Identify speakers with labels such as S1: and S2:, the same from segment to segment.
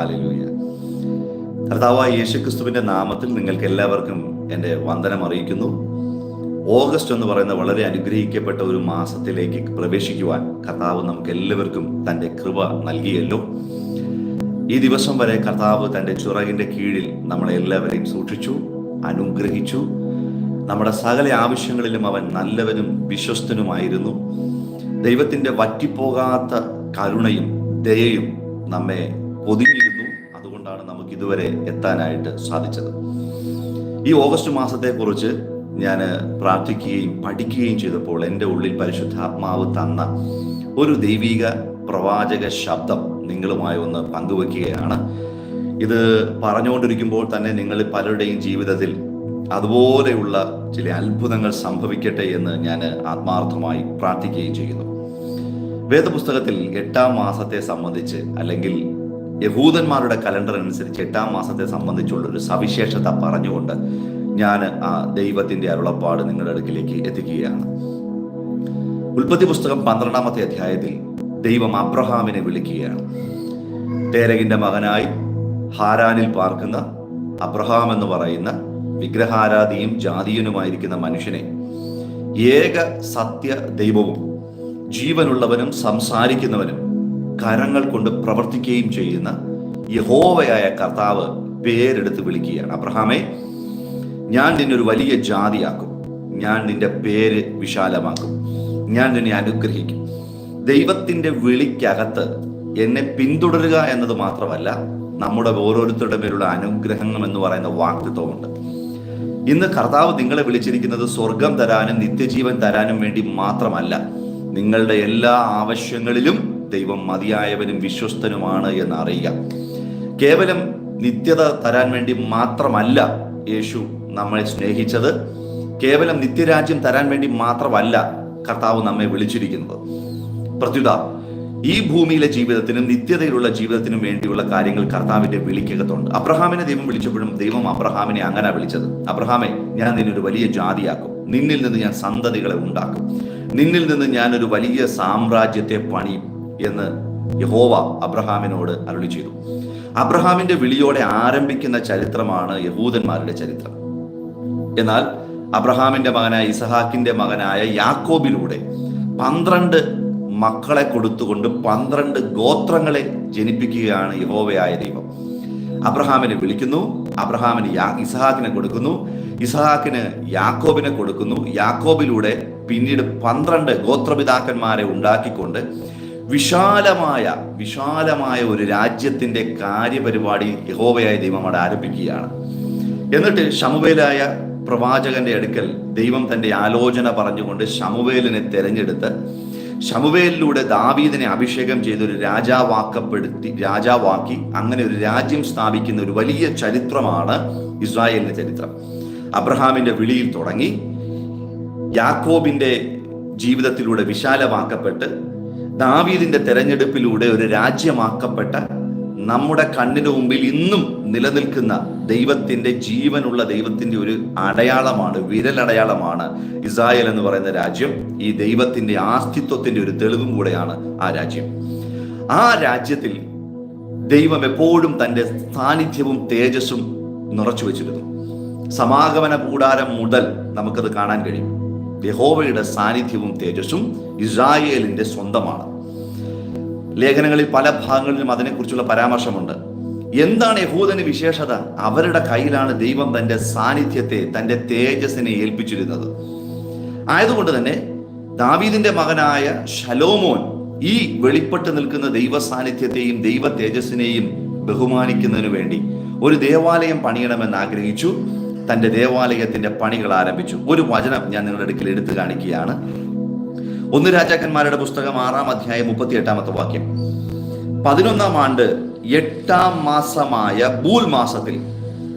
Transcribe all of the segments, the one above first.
S1: Hallelujah കർത്താവായ യേശുക്രിസ്തുവിന്റെ നാമത്തിൽ നിങ്ങൾക്ക് എല്ലാവർക്കും എന്റെ വന്ദനം അറിയിക്കുന്നു. ഓഗസ്റ്റ് എന്ന് പറയുന്ന വളരെ അനുഗ്രഹിക്കപ്പെട്ട ഒരു മാസത്തിലേക്ക് പ്രവേശിക്കുവാൻ കർത്താവ് നമുക്ക് എല്ലാവർക്കും തന്റെ കൃപ നൽകിയല്ലോ. ഈ ദിവസം വരെ കർത്താവ് തന്റെ ചിറകിന്റെ കീഴിൽ നമ്മളെ എല്ലാവരെയും സൂക്ഷിച്ചു അനുഗ്രഹിച്ചു. നമ്മുടെ സകല ആവശ്യങ്ങളിലും അവൻ നല്ലവനും വിശ്വസ്തനുമായിരുന്നു. ദൈവത്തിന്റെ വറ്റിപ്പോകാത്ത കരുണയും ദയയും നമ്മെ നമുക്ക് ഇതുവരെ എത്താനായിട്ട് സാധിച്ചത്. ഈ ഓഗസ്റ്റ് മാസത്തെക്കുറിച്ച് ഞാൻ പ്രാർത്ഥിക്കുകയും പഠിക്കുകയും ചെയ്തപ്പോൾ എന്റെ ഉള്ളിൽ പരിശുദ്ധാത്മാവ് തന്ന ഒരു ദൈവിക പ്രവാചക ശബ്ദം നിങ്ങളുമായി ഒന്ന് പങ്കുവെക്കുകയാണ്. ഇത് പറഞ്ഞുകൊണ്ടിരിക്കുമ്പോൾ തന്നെ നിങ്ങൾ പലരുടെയും ജീവിതത്തിൽ അതുപോലെയുള്ള ചില അത്ഭുതങ്ങൾ സംഭവിക്കട്ടെ എന്ന് ഞാൻ ആത്മാർത്ഥമായി പ്രാർത്ഥിക്കുകയും ചെയ്യുന്നു. വേദപുസ്തകത്തിൽ എട്ടാം മാസത്തെ സംബന്ധിച്ച് അല്ലെങ്കിൽ യഹൂദന്മാരുടെ കലണ്ടർ അനുസരിച്ച് എട്ടാം മാസത്തെ സംബന്ധിച്ചുള്ള ഒരു സവിശേഷത പറഞ്ഞുകൊണ്ട് ഞാൻ ആ ദൈവത്തിന്റെ അരുളപ്പാട് നിങ്ങളുടെ അടുക്കിലേക്ക് എത്തിക്കുകയാണ്. ഉൽപ്പത്തി പുസ്തകം പന്ത്രണ്ടാമത്തെ അധ്യായത്തിൽ ദൈവം അബ്രഹാമിനെ വിളിക്കുകയാണ്. തേരകിന്റെ മകനായി ഹാരാനിൽ പാർക്കുന്ന അബ്രഹാം എന്ന് പറയുന്ന വിഗ്രഹാരാധിയും ജാതിയനുമായിരിക്കുന്ന മനുഷ്യനെ ഏക സത്യ ദൈവവും ജീവനുള്ളവനും സംസാരിക്കുന്നവനും കരങ്ങൾ കൊണ്ട് പ്രവർത്തിക്കുകയും ചെയ്യുന്ന യഹോവയായ കർത്താവ് പേരെടുത്ത് വിളിക്കുകയാണ്. അബ്രഹാമേ ഞാൻ നിന്നെ ഒരു വലിയ ജാതിയാക്കും. ഞാൻ നിന്റെ പേര് വിശാലമാക്കും. ഞാൻ നിന്നെ അനുഗ്രഹിക്കും. ദൈവത്തിന്റെ വിളിക്കകത്ത് എന്നെ പിന്തുടരുക എന്നത് മാത്രമല്ല നമ്മുടെ ഓരോരുത്തരുടെ പേരുള്ള അനുഗ്രഹങ്ങൾ എന്ന് പറയുന്ന വാക്തിത്വമുണ്ട് ഇന്ന് കർത്താവ് നിങ്ങളെ വിളിച്ചിരിക്കുന്നത് സ്വർഗം തരാനും നിത്യജീവൻ തരാനും വേണ്ടി മാത്രമല്ല. നിങ്ങളുടെ എല്ലാ ആവശ്യങ്ങളിലും ദൈവം മതിയായവനും വിശ്വസ്തനുമാണ് എന്ന് അറിയുക കേവലം നിത്യത തരാൻ വേണ്ടി മാത്രമല്ല യേശു നമ്മളെ സ്നേഹിച്ചത്. കേവലം നിത്യരാജ്യം തരാൻ വേണ്ടി മാത്രമല്ല കർത്താവ് നമ്മെ വിളിച്ചിരിക്കുന്നത്. പ്രത്യുത ഈ ഭൂമിയിലെ ജീവിതത്തിനും നിത്യതയിലുള്ള ജീവിതത്തിനും വേണ്ടിയുള്ള കാര്യങ്ങൾ കർത്താവിന്റെ വിളിക്കകത്തുണ്ട്. അബ്രഹാമിനെ ദൈവം വിളിച്ചപ്പോഴും ദൈവം അബ്രഹാമിനെ അങ്ങനെ വിളിച്ചത്. അബ്രഹാമെ ഞാൻ നിന്നൊരു വലിയ ജാതിയാക്കും. നിന്നിൽ നിന്ന് ഞാൻ സന്തതികളെ ഉണ്ടാക്കും. നിന്നിൽ നിന്ന് ഞാനൊരു വലിയ സാമ്രാജ്യത്തെ പണിയും എന്ന് യഹോവ അബ്രഹാമിനോട് അരുളി ചെയ്തു. അബ്രഹാമിന്റെ വിളിയോടെ ആരംഭിക്കുന്ന ചരിത്രമാണ് യഹൂദന്മാരുടെ ചരിത്രം. എന്നാൽ അബ്രഹാമിന്റെ മകനായ ഇസഹാക്കിന്റെ മകനായ യാക്കോബിലൂടെ പന്ത്രണ്ട് മക്കളെ കൊടുത്തുകൊണ്ട് പന്ത്രണ്ട് ഗോത്രങ്ങളെ ജനിപ്പിക്കുകയാണ് യഹോവയായ ദൈവം. അബ്രഹാമിനെ വിളിക്കുന്നു അബ്രഹാമിന് യാ ഇസഹാക്കിനെ കൊടുക്കുന്നു ഇസഹാക്കിന് യാക്കോബിനെ കൊടുക്കുന്നു. യാക്കോബിലൂടെ പിന്നീട് പന്ത്രണ്ട് ഗോത്രപിതാക്കന്മാരെ ഉണ്ടാക്കിക്കൊണ്ട് വിശാലമായ വിശാലമായ ഒരു രാജ്യത്തിന്റെ കാര്യപരിപാടി യഹോവയായ ദൈവം അവിടെ ആരംഭിക്കുകയാണ്. എന്നിട്ട് ശമുവേലായ പ്രവാചകന്റെ അടുക്കൽ ദൈവം തന്റെ ആലോചന പറഞ്ഞുകൊണ്ട് ശമുവേലിനെ തെരഞ്ഞെടുത്ത് ശമുവേലിലൂടെ ദാവീദിനെ അഭിഷേകം ചെയ്ത് ഒരു രാജാവാക്കപ്പെടുത്തി രാജാവാക്കി അങ്ങനെ ഒരു രാജ്യം സ്ഥാപിക്കുന്ന ഒരു വലിയ ചരിത്രമാണ് ഇസ്രായേലിന്റെ ചരിത്രം. അബ്രഹാമിന്റെ വിളിയിൽ തുടങ്ങി യാക്കോബിന്റെ ജീവിതത്തിലൂടെ വിശാലമാക്കപ്പെട്ട് ദാവീദിന്റെ തെരഞ്ഞെടുപ്പിലൂടെ ഒരു രാജ്യമാക്കപ്പെട്ട നമ്മുടെ കണ്ണിന് മുമ്പിൽ ഇന്നും നിലനിൽക്കുന്ന ദൈവത്തിന്റെ ജീവനുള്ള ദൈവത്തിന്റെ ഒരു അടയാളമാണ് വിരലടയാളമാണ് ഇസ്രായേൽ എന്ന് പറയുന്ന രാജ്യം. ഈ ദൈവത്തിന്റെ ആസ്തിത്വത്തിന്റെ ഒരു തെളിവും കൂടെയാണ് ആ രാജ്യം. ആ രാജ്യത്തിൽ ദൈവം എപ്പോഴും തന്റെ സാന്നിധ്യവും തേജസ്സും നിറച്ചു വെച്ചിരുന്നു. സമാഗമന കൂടാരം മുതൽ നമുക്കത് കാണാൻ കഴിയും. യഹോവയുടെ സാന്നിധ്യവും തേജസ്സും ഇസ്രായേലിന്റെ സ്വന്തമാണ്. ലേഖനങ്ങളിൽ പല ഭാഗങ്ങളിലും അതിനെക്കുറിച്ചുള്ള പരാമർശമുണ്ട്. എന്താണ് യഹൂദന് വിശേഷത? അവരുടെ കയ്യിലാണ് ദൈവം തന്റെ സാന്നിധ്യത്തെ തന്റെ തേജസ്സിനെ ഏൽപ്പിച്ചിരുന്നത്. ആയതുകൊണ്ട് തന്നെ ദാവീദിന്റെ മകനായ ശലോമോൻ ഈ വെളിപ്പെട്ട് നിൽക്കുന്ന ദൈവ സാന്നിധ്യത്തെയും ദൈവ തേജസ്സിനെയും ബഹുമാനിക്കുന്നതിനു വേണ്ടി ഒരു ദേവാലയം പണിയണമെന്ന് ആഗ്രഹിച്ചു. തന്റെ ദേവാലയത്തിന്റെ പണികൾ ആരംഭിച്ചു. ഒരു വചനം ഞാൻ നിങ്ങളുടെ അടുക്കൽ എടുത്തു കാണിക്കുകയാണ്. ഒന്ന് രാജാക്കന്മാരുടെ പുസ്തകം ആറാം അധ്യായം മുപ്പത്തി എട്ടാമത്തെ വാക്യം. പതിനൊന്നാം ആണ്ട് എട്ടാം മാസമായ ബൂൽ മാസത്തിൽ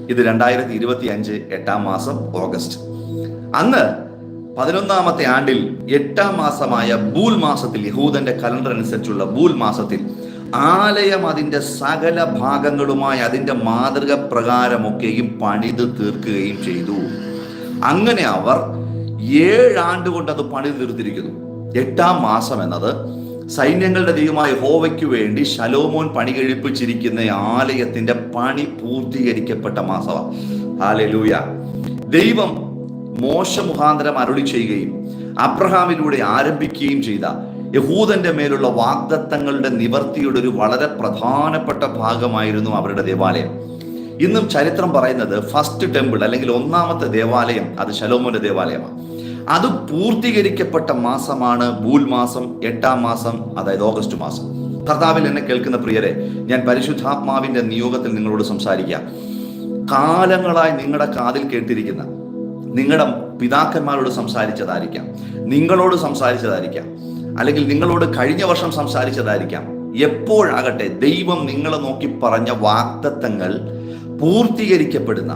S1: ഇത് രണ്ടായിരത്തി ഇരുപത്തി അഞ്ച് എട്ടാം മാസം ഓഗസ്റ്റ്. അന്ന് പതിനൊന്നാമത്തെ ആണ്ടിൽ എട്ടാം മാസമായ ബൂൽ മാസത്തിൽ യഹൂദന്റെ കലണ്ടർ അനുസരിച്ചുള്ള ബൂൽ മാസത്തിൽ ആലയം അതിന്റെ സകല ഭാഗങ്ങളുമായി അതിന്റെ മാതൃക പ്രകാരമൊക്കെയും പണിത് തീർക്കുകയും ചെയ്തു. അങ്ങനെ അവർ ഏഴാണ്ട് കൊണ്ട് അത് പണിത് തീർത്തിരിക്കുന്നു. എട്ടാം മാസം എന്നത് സൈന്യങ്ങളുടെ ദൈവമായ ഹോവയ്ക്ക് വേണ്ടി ശലോമോൻ പണി കഴിപ്പിച്ചിരിക്കുന്ന ആലയത്തിന്റെ പണി പൂർത്തീകരിക്കപ്പെട്ട മാസമാണ്. ദൈവം മോശ മുഖാന്തരം അരുളി ചെയ്യുകയും അബ്രഹാമിലൂടെ ആരംഭിക്കുകയും ചെയ്ത യഹൂദന്റെ മേലുള്ള വാഗ്ദത്തങ്ങളുടെ നിവർത്തിയുടെ ഒരു വളരെ പ്രധാനപ്പെട്ട ഭാഗമായിരുന്നു അവരുടെ ദേവാലയം. ഇന്നും ചരിത്രം പറയുന്നത് ഫസ്റ്റ് ടെമ്പിൾ അല്ലെങ്കിൽ ഒന്നാമത്തെ ദേവാലയം അത് ശലോമോന്റെ ദേവാലയമാണ്. അത് പൂർത്തീകരിക്കപ്പെട്ട മാസമാണ് ബൂൽ മാസം എട്ടാം മാസം അതായത് ഓഗസ്റ്റ് മാസം. കർത്താവിൽ എന്നെ കേൾക്കുന്ന പ്രിയരെ ഞാൻ പരിശുദ്ധാത്മാവിന്റെ നിയോഗത്തിൽ നിങ്ങളോട് സംസാരിക്കാം കാലങ്ങളായി നിങ്ങളുടെ കാതിൽ കേട്ടിരിക്കുന്ന നിങ്ങളുടെ പിതാക്കന്മാരോട് സംസാരിച്ചതായിരിക്കാം. നിങ്ങളോട് സംസാരിച്ചതായിരിക്കാം. അല്ലെങ്കിൽ നിങ്ങളോട് കഴിഞ്ഞ വർഷം സംസാരിച്ചതായിരിക്കാം. എപ്പോഴാകട്ടെ ദൈവം നിങ്ങളെ നോക്കി പറഞ്ഞ വാക്തത്വങ്ങൾ പൂർത്തീകരിക്കപ്പെടുന്ന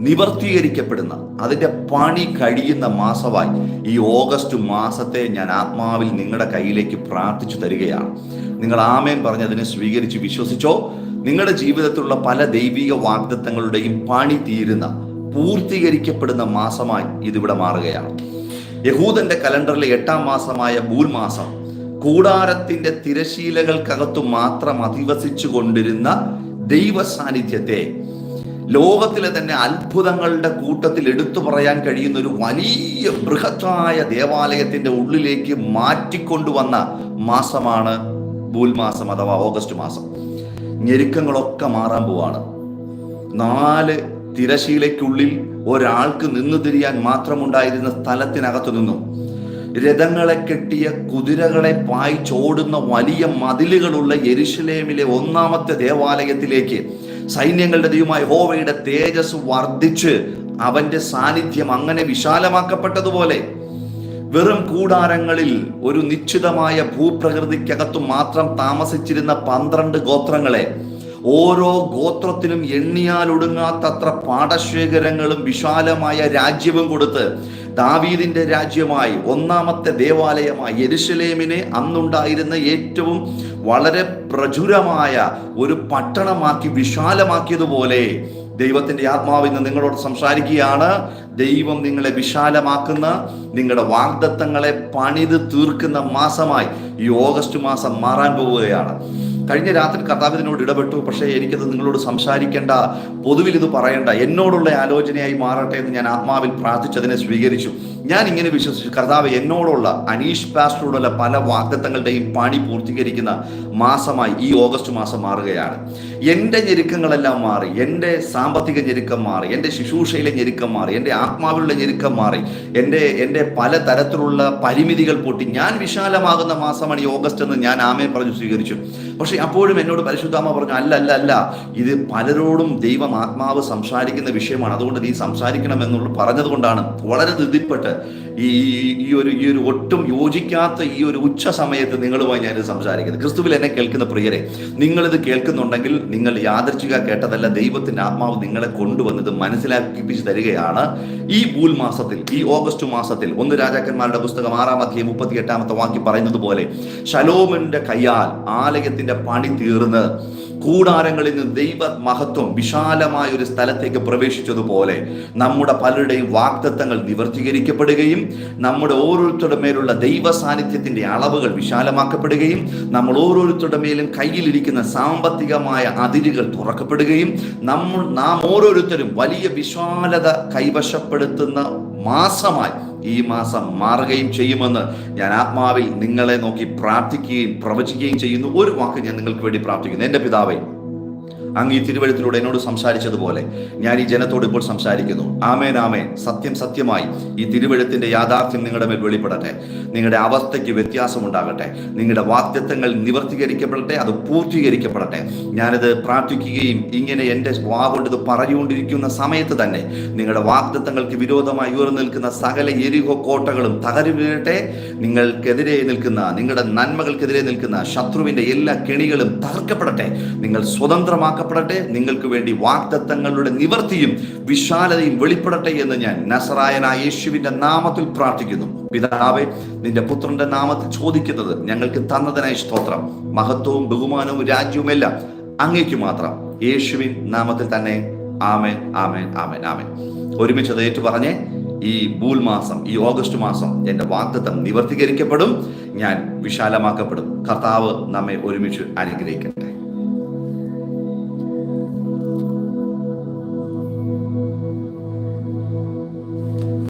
S1: നിവർത്തീകരിക്കപ്പെടുന്ന അതിന്റെ പണി കഴിയുന്ന മാസമായി ഈ ഓഗസ്റ്റ് മാസത്തെ ഞാൻ ആത്മാവിൽ നിങ്ങളുടെ കയ്യിലേക്ക് പ്രാർത്ഥിച്ചു തരികയാണ്. നിങ്ങൾ ആമേൻ പറഞ്ഞതിനെ സ്വീകരിച്ച് വിശ്വസിച്ചോ? നിങ്ങളുടെ ജീവിതത്തിലുള്ള പല ദൈവിക വാഗ്ദത്തങ്ങളുടെയും പണി തീരുന്ന പൂർത്തീകരിക്കപ്പെടുന്ന മാസമായി ഇതിവിടെ മാറുകയാണ്. യഹൂദന്റെ കലണ്ടറിലെ എട്ടാം മാസമായ ബൂൽ മാസം കൂടാരത്തിന്റെ തിരശീലകൾക്കകത്തു മാത്രം അധിവസിച്ചു കൊണ്ടിരുന്ന ദൈവ സാന്നിധ്യത്തെ ലോകത്തിലെ തന്നെ അത്ഭുതങ്ങളുടെ കൂട്ടത്തിൽ എടുത്തു പറയാൻ കഴിയുന്ന ഒരു വലിയ ബൃഹത്തായ ദേവാലയത്തിന്റെ ഉള്ളിലേക്ക് മാറ്റിക്കൊണ്ടുവന്ന മാസമാണ് ബൂൽ മാസം അഥവാ ഓഗസ്റ്റ് മാസം. ഞെരുക്കങ്ങളൊക്കെ മാറാൻ പോവാണ്. നാല് തിരശീലയ്ക്കുള്ളിൽ ഒരാൾക്ക് നിന്നു തിരിയാൻ മാത്രമുണ്ടായിരുന്ന സ്ഥലത്തിനകത്തു നിന്നും. രഥങ്ങളെ കെട്ടിയ കുതിരകളെ പായിച്ചോടുന്ന വലിയ മതിലുകളുള്ള യെരുഷലേമിലെ ഒന്നാമത്തെ ദേവാലയത്തിലേക്ക് സൈന്യങ്ങളുടെ ദൈവമായ ഹോവയുടെ തേജസ് വർദ്ധിച്ച് അവന്റെ സാന്നിധ്യം അങ്ങനെ വിശാലമാക്കപ്പെട്ടതുപോലെ വെറും കൂടാരങ്ങളിൽ ഒരു നിശ്ചിതമായ ഭൂപ്രകൃതിക്കകത്തു മാത്രം താമസിച്ചിരുന്ന പന്ത്രണ്ട് ഗോത്രങ്ങളെ ഓരോ ഗോത്രത്തിനും എണ്ണിയാൽ ഒടുങ്ങാത്തത്ര പാടശേഖരങ്ങളും വിശാലമായ രാജ്യവും കൊടുത്ത് ദാവീദിന്റെ രാജ്യമായി ഒന്നാമത്തെ ദേവാലയമായി യെരുശലേമിനെ അന്നുണ്ടായിരുന്ന ഏറ്റവും വളരെ പ്രചുരമായ ഒരു പട്ടണമാക്കി വിശാലമാക്കിയതുപോലെ ദൈവത്തിന്റെ ആത്മാവിൽ നിന്ന് നിങ്ങളോട് സംസാരിക്കുകയാണ്. ദൈവം നിങ്ങളെ വിശാലമാക്കുന്ന നിങ്ങളുടെ വാഗ്ദത്തങ്ങളെ പണിത് തീർക്കുന്ന മാസമായി ഈ ഓഗസ്റ്റ് മാസം മാറാൻ പോവുകയാണ്. കഴിഞ്ഞ രാത്രി കർത്താവിനോട് ഇടപെട്ടു. പക്ഷേ എനിക്കത് നിങ്ങളോട് സംസാരിക്കേണ്ട പൊതുവിൽ ഇത് പറയണ്ട എന്നോടുള്ള ആലോചനയായി മാറട്ടെ എന്ന് ഞാൻ ആത്മാവിൽ പ്രാർത്ഥിച്ചതിനെ സ്വീകരിച്ചു. ഞാൻ ഇങ്ങനെ വിശ്വസിച്ചു കർത്താവ് എന്നോടുള്ള അനീഷ് പാസ്റ്ററോടുള്ള പല വാഗ്ദത്തങ്ങളുടെയും പണി പൂർത്തീകരിക്കുന്ന മാസമായി ഈ ഓഗസ്റ്റ് മാസം മാറുകയാണ്. എന്റെ ഞെരുക്കങ്ങളെല്ലാം മാറി എന്റെ സാമ്പത്തിക ഞെരുക്കം മാറി എന്റെ ശുശ്രൂഷയിലെ ഞെരുക്കം മാറി എന്റെ ആത്മാവിലുള്ള ഞെരുക്കം മാറി എന്റെ എന്റെ പല തരത്തിലുള്ള പരിമിതികൾ പൊട്ടി. ഞാൻ വിശാലമാകുന്ന മാസമാണ് ഈ ഓഗസ്റ്റ് എന്ന് ഞാൻ ആമേ പറഞ്ഞു സ്വീകരിച്ചു. പക്ഷെ അപ്പോഴും എന്നോട് പരിശുദ്ധാമ പറഞ്ഞു അല്ല അല്ല അല്ല ഇത് പലരോടും ദൈവം ആത്മാവ് സംസാരിക്കുന്ന വിഷയമാണ്. അതുകൊണ്ട് നീ സംസാരിക്കണം എന്നുള്ള പറഞ്ഞതുകൊണ്ടാണ് വളരെ ധൃതിപ്പെട്ട് ഈ ഈ ഒരു ഈ ഒരു ഒട്ടും യോജിക്കാത്ത ഈ ഒരു ഉച്ച സമയത്ത് നിങ്ങളുമായി ഞാൻ സംസാരിക്കുന്നത്. ക്രിസ്തുവിൽ എന്നെ കേൾക്കുന്ന പ്രിയരെ നിങ്ങളിത് കേൾക്കുന്നുണ്ടെങ്കിൽ നിങ്ങൾ യാദർച്ഛിക കേട്ടതല്ല ദൈവത്തിന്റെ ആത്മാവ് നിങ്ങളെ കൊണ്ടുവന്നത് മനസ്സിലാക്കിപ്പിച്ച് തരികയാണ്. ഈ ബൂൽ മാസത്തിൽ ഈ ഓഗസ്റ്റ് മാസത്തിൽ ഒന്ന് രാജാക്കന്മാരുടെ പുസ്തകം ആറാം അധ്യയം മുപ്പത്തി എട്ടാമത്തെ വാക്യം പറയുന്നത് പോലെ ശലോമിന്റെ കയ്യാൽ ആലയത്തിന്റെ പണി തീർന്ന് കൂടാരങ്ങളിൽ നിന്ന് ദൈവ മഹത്വം വിശാലമായ ഒരു സ്ഥലത്തേക്ക് പ്രവേശിച്ചതുപോലെ നമ്മുടെ പലരുടെയും വാക്തത്വങ്ങൾ നിവർത്തീകരിക്കപ്പെടുകയും നമ്മുടെ ഓരോരുത്തരുടെ മേലുള്ള ദൈവ സാന്നിധ്യത്തിന്റെ അളവുകൾ വിശാലമാക്കപ്പെടുകയും നമ്മൾ ഓരോരുത്തരുടെ മേലും കയ്യിലിരിക്കുന്ന സാമ്പത്തികമായ അതിരുകൾ തുറക്കപ്പെടുകയും നമ്മൾ നാം ഓരോരുത്തരും വലിയ വിശാലത കൈവശപ്പെടുത്തുന്ന മാസമായി ഈ മാസം മാറുകയും ചെയ്യുമെന്ന് ഞാൻ ആത്മാവിൽ നിങ്ങളെ നോക്കി പ്രാർത്ഥിക്കുകയും പ്രവചിക്കുകയും ചെയ്യുന്നു. ഒരു വാക്ക് ഞാൻ നിങ്ങൾക്ക് വേണ്ടി പ്രാർത്ഥിക്കുന്നു. എന്റെ പിതാവേ അങ്ങ് ഈ തിരുവഴുത്തിലൂടെ എന്നോട് സംസാരിച്ചതുപോലെ ഞാൻ ഈ ജനത്തോട് ഇപ്പോൾ സംസാരിക്കുന്നു. ആമേൻ ആമേൻ. സത്യം സത്യമായി ഈ തിരുവഴുത്തിന്റെ യാഥാർത്ഥ്യം നിങ്ങളുടെ മേൽ വെളിപ്പെടട്ടെ. നിങ്ങളുടെ അവസ്ഥയ്ക്ക് വ്യത്യാസമുണ്ടാകട്ടെ. നിങ്ങളുടെ വാക്യത്വങ്ങൾ നിവർത്തീകരിക്കപ്പെടട്ടെ അത് പൂർത്തീകരിക്കപ്പെടട്ടെ. ഞാനിത് പ്രാർത്ഥിക്കുകയും ഇങ്ങനെ എന്റെ വാ കൊണ്ടിത് പറഞ്ഞുകൊണ്ടിരിക്കുന്ന സമയത്ത് തന്നെ നിങ്ങളുടെ വാക്തത്വങ്ങൾക്ക് വിരോധമായി ഉയർന്നു നിൽക്കുന്ന സകല എരിഹോ കോട്ടകളും തകരി വീഴട്ടെ. നിങ്ങൾക്കെതിരെ നിൽക്കുന്ന നിങ്ങളുടെ നന്മകൾക്കെതിരെ നിൽക്കുന്ന ശത്രുവിന്റെ എല്ലാ കെണികളും തകർക്കപ്പെടട്ടെ. നിങ്ങൾ സ്വതന്ത്രമാക്കപ്പെടട്ടെ നിങ്ങൾക്ക് വേണ്ടി വാഗ്ദത്തങ്ങളുടെ നിവർത്തിയും വിശാലതയും വെളിപ്പെടട്ടെ എന്ന് ഞാൻ നസറായനായ യേശുവിന്റെ നാമത്തിൽ പ്രാർത്ഥിക്കുന്നു. പിതാവെ നിന്റെ പുത്രന്റെ നാമത്തിൽ ചോദിക്കുന്നത് ഞങ്ങൾക്ക് തന്നതിനായി സ്തോത്രം. മഹത്വവും ബഹുമാനവും രാജ്യവും എല്ലാം അങ്ങേക്ക് മാത്രം. യേശുവിൻ നാമത്തിൽ തന്നെ ആമേൻ ആമേൻ ആമേൻ ആമേൻ. ഒരുമിച്ച് അത് ഏറ്റു പറഞ്ഞേ ഈ ബൂൽ മാസം ഈ ഓഗസ്റ്റ് മാസം എന്റെ വാഗ്ദത്തം നിവർത്തീകരിക്കപ്പെടും ഞാൻ വിശാലമാക്കപ്പെടും. കർത്താവ് നമ്മെ ഒരുമിച്ച് അനുഗ്രഹിക്കട്ടെ.